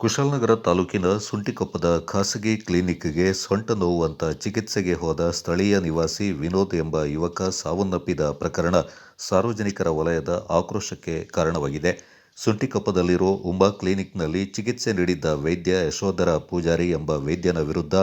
ಕುಶಾಲನಗರ ತಾಲೂಕಿನ ಸುಂಟಿಕೊಪ್ಪದ ಖಾಸಗಿ ಕ್ಲಿನಿಕ್ಗೆ ಸೊಂಟ ನೋವಂತ ಚಿಕಿತ್ಸೆಗೆ ಹೋದ ಸ್ಥಳೀಯ ನಿವಾಸಿ ವಿನೋದ್ ಎಂಬ ಯುವಕ ಸಾವನ್ನಪ್ಪಿದ ಪ್ರಕರಣ ಸಾರ್ವಜನಿಕರ ವಲಯದ ಆಕ್ರೋಶಕ್ಕೆ ಕಾರಣವಾಗಿದೆ. ಸುಂಟಿಕೊಪ್ಪದಲ್ಲಿರೋ ಉಂಬಾ ಕ್ಲಿನಿಕ್ನಲ್ಲಿ ಚಿಕಿತ್ಸೆ ನೀಡಿದ್ದ ವೈದ್ಯ ಯಶೋಧರ ಪೂಜಾರಿ ಎಂಬ ವೈದ್ಯನ ವಿರುದ್ಧ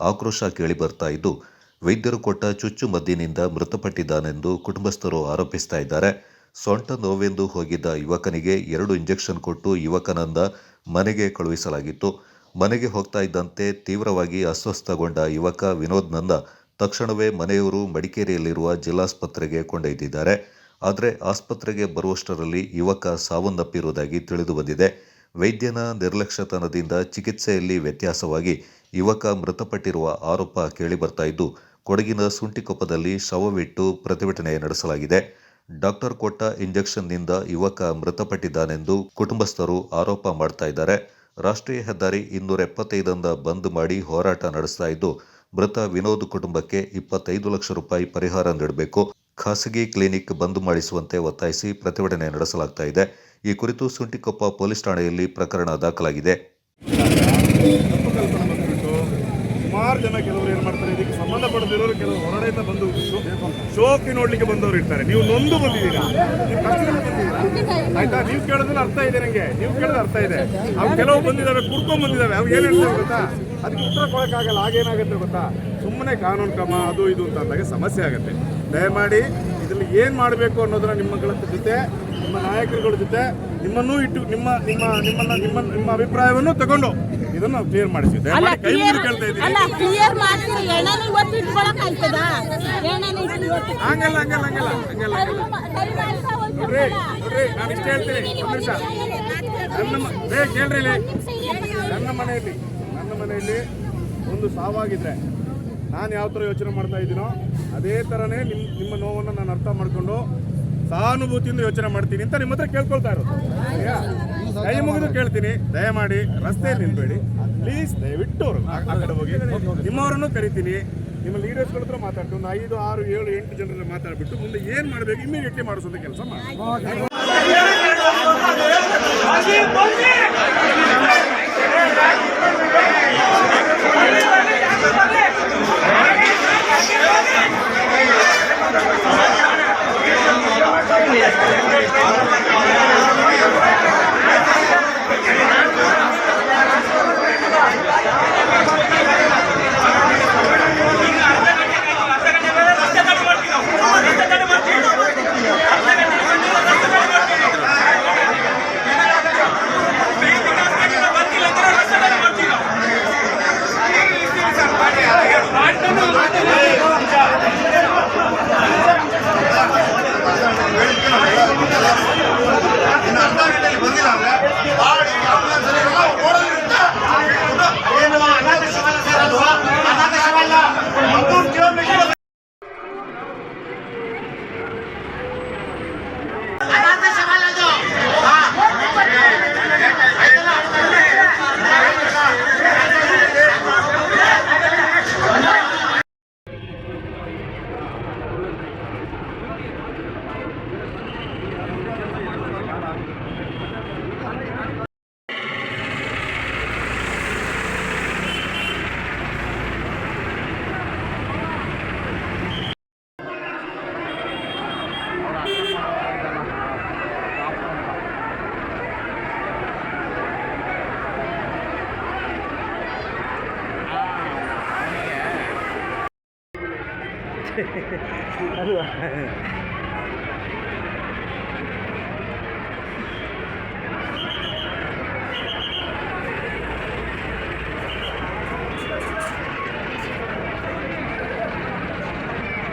ಆಕ್ರೋಶ ಕೇಳಿಬರ್ತಾ ಇದ್ದು, ವೈದ್ಯರು ಕೊಟ್ಟ ಚುಚ್ಚುಮದ್ದಿನಿಂದ ಮೃತಪಟ್ಟಿದ್ದಾನೆಂದು ಕುಟುಂಬಸ್ಥರು ಆರೋಪಿಸ್ತಾ ಇದ್ದಾರೆ. ಸೊಂಟ ನೋವೆಂದು ಹೋಗಿದ್ದ ಯುವಕನಿಗೆ ಎರಡು ಇಂಜೆಕ್ಷನ್ ಕೊಟ್ಟು ಯುವಕನನ್ನ ಮನೆಗೆ ಕಳುಹಿಸಲಾಗಿತ್ತು. ಮನೆಗೆ ಹೋಗ್ತಾ ಇದ್ದಂತೆ ತೀವ್ರವಾಗಿ ಅಸ್ವಸ್ಥಗೊಂಡ ಯುವಕ ವಿನೋದ್ ನಂದ ತಕ್ಷಣವೇ ಮನೆಯವರು ಮಡಿಕೇರಿಯಲ್ಲಿರುವ ಜಿಲ್ಲಾಸ್ಪತ್ರೆಗೆ ಕೊಂಡೊಯ್ದಿದ್ದಾರೆ. ಆದರೆ ಆಸ್ಪತ್ರೆಗೆ ಬರುವಷ್ಟರಲ್ಲಿ ಯುವಕ ಸಾವನ್ನಪ್ಪಿರುವುದಾಗಿ ತಿಳಿದು ಬಂದಿದೆ ವೈದ್ಯನ ನಿರ್ಲಕ್ಷ್ಯತನದಿಂದ ಚಿಕಿತ್ಸೆಯಲ್ಲಿ ವ್ಯತ್ಯಾಸವಾಗಿ ಯುವಕ ಮೃತಪಟ್ಟಿರುವ ಆರೋಪ ಕೇಳಿಬರ್ತಾ ಇದ್ದು, ಕೊಡಗಿನ ಸುಂಟಿಕೊಪ್ಪದಲ್ಲಿ ಶವವಿಟ್ಟು ಪ್ರತಿಭಟನೆ ನಡೆಸಲಾಗಿದೆ. ಡಾಕ್ಟರ್ ಕೊಟ್ಟ ಇಂಜೆಕ್ಷನ್ನಿಂದ ಯುವಕ ಮೃತಪಟ್ಟಿದ್ದಾನೆಂದು ಕುಟುಂಬಸ್ಥರು ಆರೋಪ ಮಾಡ್ತಾ ಇದ್ದಾರೆ. ರಾಷ್ಟ್ರೀಯ ಹೆದ್ದಾರಿ ಇನ್ನೂರ ಎಪ್ಪತ್ತೈದರಿಂದ ಬಂದ್ ಮಾಡಿ ಹೋರಾಟ ನಡೆಸ್ತಾ ಇದ್ದು, ಮೃತ ವಿನೋದ್ ಕುಟುಂಬಕ್ಕೆ ಇಪ್ಪತ್ತೈದು ಲಕ್ಷ ರೂಪಾಯಿ ಪರಿಹಾರ ನೀಡಬೇಕು. ಖಾಸಗಿ ಕ್ಲಿನಿಕ್ ಬಂದ್ ಮಾಡಿಸುವಂತೆ ಒತ್ತಾಯಿಸಿ ಪ್ರತಿಭಟನೆ ನಡೆಸಲಾಗ್ತಾ ಇದೆ. ಈ ಕುರಿತು ಸುಂಟಿಕೊಪ್ಪ ಪೊಲೀಸ್ ಠಾಣೆಯಲ್ಲಿ ಪ್ರಕರಣ ದಾಖಲಾಗಿದೆ. ಸುಮಾರು ಜನ ಕೆಲವರು ಏನು ಮಾಡ್ತಾರೆ, ಇದಕ್ಕೆ ಸಂಬಂಧಪಡದಿರೋರು ಕೆಲವು ಹೊರಡೆಯಿಂದ ಬಂದು ಶೋಕಿ ನೋಡ್ಲಿಕ್ಕೆ ಬಂದವರು ಇರ್ತಾರೆ. ನೀವು ನೊಂದು ಬಂದಿದ್ದೀರಾ? ಆಯ್ತಾ? ನೀವು ಕೇಳೋದ್ರಲ್ಲಿ ಅರ್ಥ ಇದೆ ನನಗೆ ನೀವು ಕೇಳೋದು ಅರ್ಥ ಇದೆ. ಅವ್ರು ಕೆಲವು ಬಂದಿದ್ದಾವೆ ಕುಡ್ಕೊಂಡ್ ಬಂದಿದ್ದಾವೆ ಅವು ಏನು ಹೇಳ್ತಾರೆ ಗೊತ್ತಾ? ಅದಕ್ಕೆ ಉತ್ತರ ಕೊಡೋಕ್ಕಾಗಲ್ಲ. ಆಗೇನಾಗುತ್ತೆ ಗೊತ್ತಾ? ಸುಮ್ಮನೆ ಕಾನೂನು ಕ್ರಮ, ಅದು ಇದು ಅಂತ ಅಂದಾಗ ಸಮಸ್ಯೆ ಆಗುತ್ತೆ. ದಯಮಾಡಿ ಇದರಲ್ಲಿ ಏನು ಮಾಡಬೇಕು ಅನ್ನೋದನ್ನ ನಿಮ್ಮಗಳ ಜೊತೆ, ನಿಮ್ಮ ನಾಯಕರುಗಳ ಜೊತೆ ನಿಮ್ಮನ್ನೂ ಇಟ್ಟು, ನಿಮ್ಮ ನಿಮ್ಮ, ನಿಮ್ಮನ್ನ, ನಿಮ್ಮ ನಿಮ್ಮ ಅಭಿಪ್ರಾಯವನ್ನು ತಗೊಂಡು. ಇದನ್ನು ನಾವು ಕ್ಲಿಯರ್ ಮಾಡಿಸಿದ್ದೆ. ಅಲ್ಲ ಕ್ಲಿಯರ್ ಅಲ್ಲ ಕ್ಲಿಯರ್ ಮಾಡ್ತೀರಿ. ಎಣ್ಣೆ ಇವತ್ತು ಇಟ್ಕೊಳಕ್ ಆಯ್ತದ ಎಣ್ಣೆ ಹಂಗಲ್ಲ ಹಂಗಲ್ಲ ಹಂಗಲ್ಲ. ಹಂಗಲ್ಲ ಹಂಗಲ್ಲ ನೋಡ್ರಿ ನೋಡ್ರಿ ನಾನು ಇಷ್ಟ ಹೇಳ್ತೀನಿ. ಒಂದು ನಿಮಿಷ. ನನ್ನ ಮ- ರೇ ಕೇಳ್ರಿ ಇಲ್ಲಿ. ನನ್ನ ಮನೆಯಲ್ಲಿ ನನ್ನ ಮನೆಯಲ್ಲಿ ಒಂದು ಸಾವಾಗಿದ್ರೆ ನಾನು ಯಾವ ಥರ ಯೋಚನೆ ಮಾಡ್ತಾ ಇದ್ದೀನೋ ಅದೇ ಥರನೇ ನಿಮ್ಮ ನಿಮ್ಮ ನೋವನ್ನು ನಾನು ಅರ್ಥ ಮಾಡಿಕೊಂಡು ಸಹಾನುಭೂತಿಯಿಂದ ಯೋಚನೆ ಮಾಡ್ತೀನಿ ಅಂತ ನಿಮ್ಮ ಹತ್ರ ಕೇಳ್ಕೊಳ್ತಾ ಇರೋದು? ಕೈ ಮುಗಿದು ಕೇಳ್ತೀನಿ. ದಯಮಾಡಿ ರಸ್ತೆಯಲ್ಲಿ ನಿಲ್ಬೇಡಿ ಪ್ಲೀಸ್ ದಯವಿಟ್ಟು ಅವರು ಆ ಕಡೆ ಹೋಗಿ. ನಿಮ್ಮವರನ್ನು ಕರಿತೀನಿ. ನಿಮ್ಮ ಲೀಡರ್ಸ್ ಹತ್ರ ಮಾತಾಡ್ತೀನಿ ಒಂದು ಐದು ಆರು ಏಳು ಎಂಟು ಜನರ ಮಾತಾಡ್ಬಿಟ್ಟು ಮುಂದೆ ಏನು ಮಾಡಬೇಕು ಇಮಿಡಿಯೇಟ್ಲಿ ಮಾಡಿಸೋದು ಕೆಲಸ ಮಾಡಿ. ano